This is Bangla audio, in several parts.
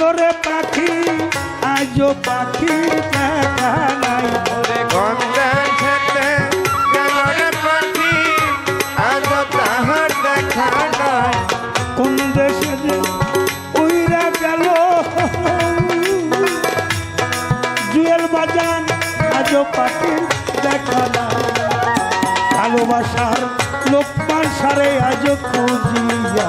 গেল রে পাখি আজ পাখি নাই। ওরে গন্ধা খেতে গেল রে পাখি আজ তাহার দেখা নাই। কোন দেশে উইরা গেল? জুয়েল ভালোবাসার লোকমান সারে আজ খুঁজিয়া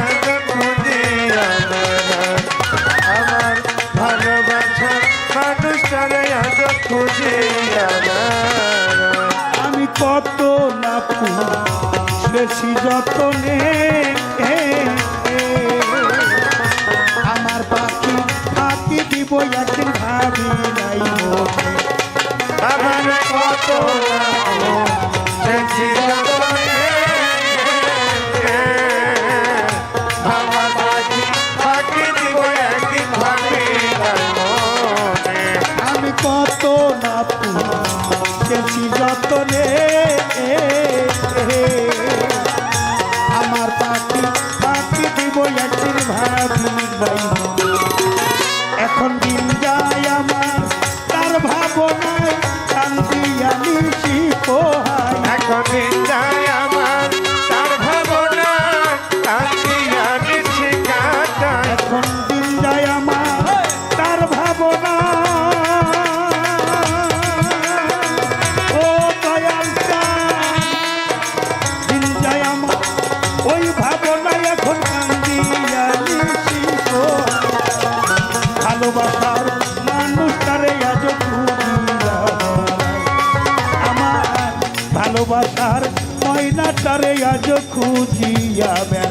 আমি কত না বেশি যতনে আমার পাখি হাতি দিব একদিন ভাবি নাই আমার কত বেশি যত চক্ষু জিয়া বেড়া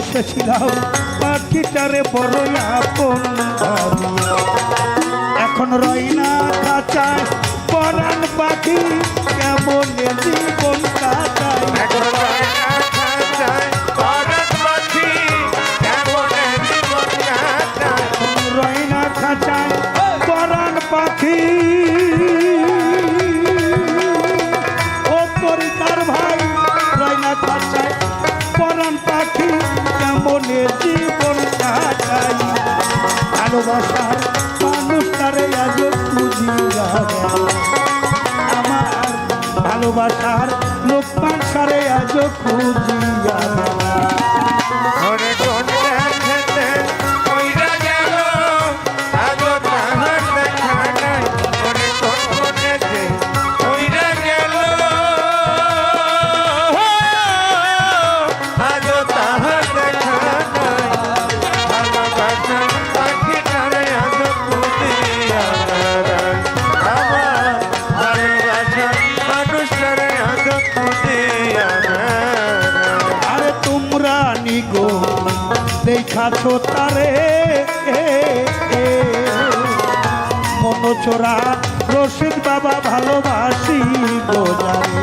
বসেছিলাম পাখিটারে বড় আপন এখন রই না কাঁচায় পরাণ পাখি কেমন জীবন কাটায়। ভালোবাসার লোক সংসারে আজ খুঁজিয়া দেখাছ তারে। মন চোরা রশিদ বাবা ভালোবাসি বোঝারে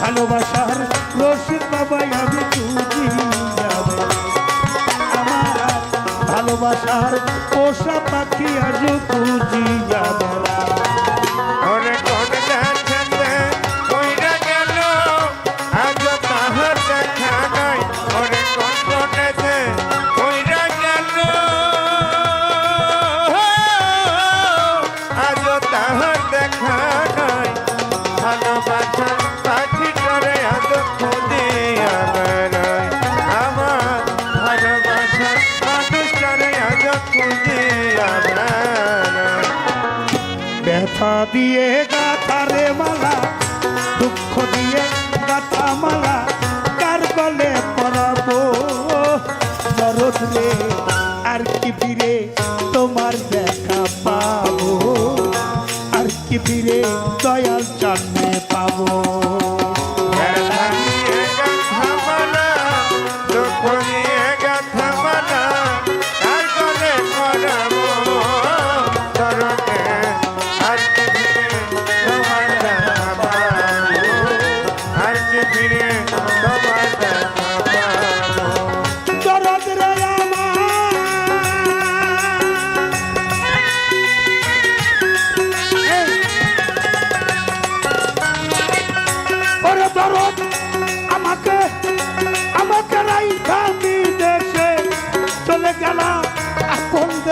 ভালোবাসার রশিদ বাবাই আমি চুকি যাবে। আমার ভালোবাসার পোষা পাখি আজ পুজি যাবে দিয়ে গাথা রে মালা দুঃখ দিয়ে গাথা মালা কার গলে পরাবো? দরদ রে।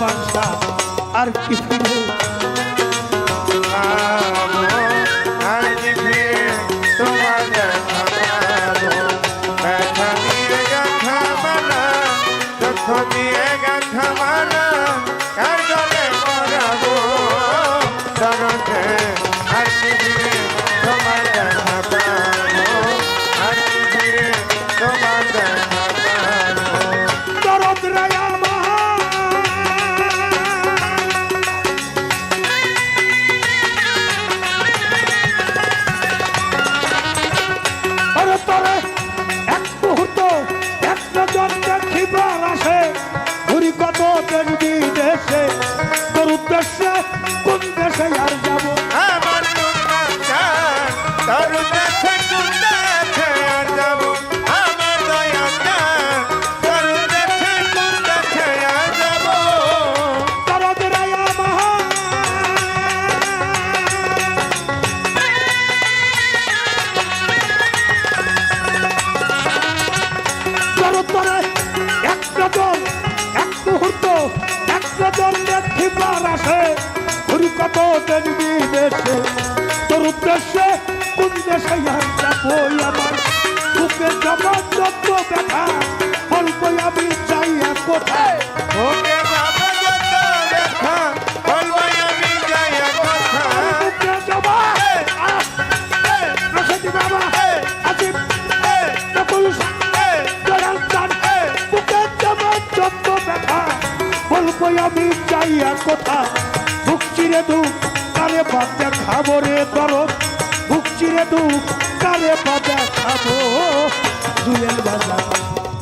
পান্তা আর কি ফিরে রে দরদ ভুগছি চিরে দুঃখ, কারে বাজা খাব জুয়েল বাজা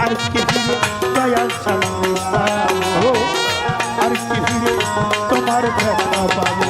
আর কি ফিরে দয়াল সামনে আর কি ফিরে তোমার দেখা পাবো?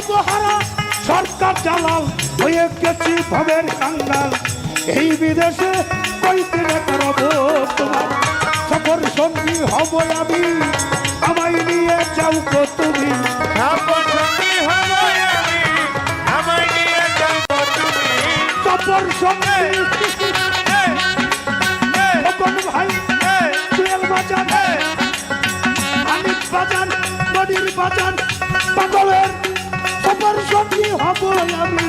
সর্বহারা সরকার জালাল হয়ে গেছি ভবের কাঙ্গাল। এই বিদেশে কইতে করব তোমার। সফর সঙ্গী হব আমি আমায় নিয়ে যাও তুমি। সফর সঙ্গী ভাই নদীর পাগলের সফর সঙ্গী হব আমি,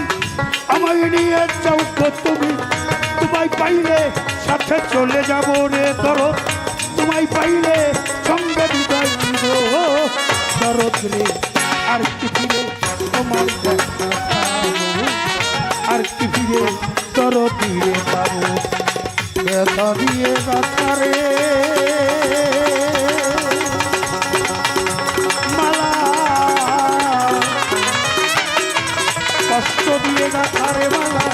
আমায় নিয়ে যাও তুমি। তোমায় পাইলে সাথে চলে যাব রে দরদ তোমায় পাইলে সঙ্গে বিদায় আর কি তোমার আর কি ফিরে তর দিয়ে পাবো? দিয়ে ব্যথা রে। কষ্ট দিয়ে ব্যথা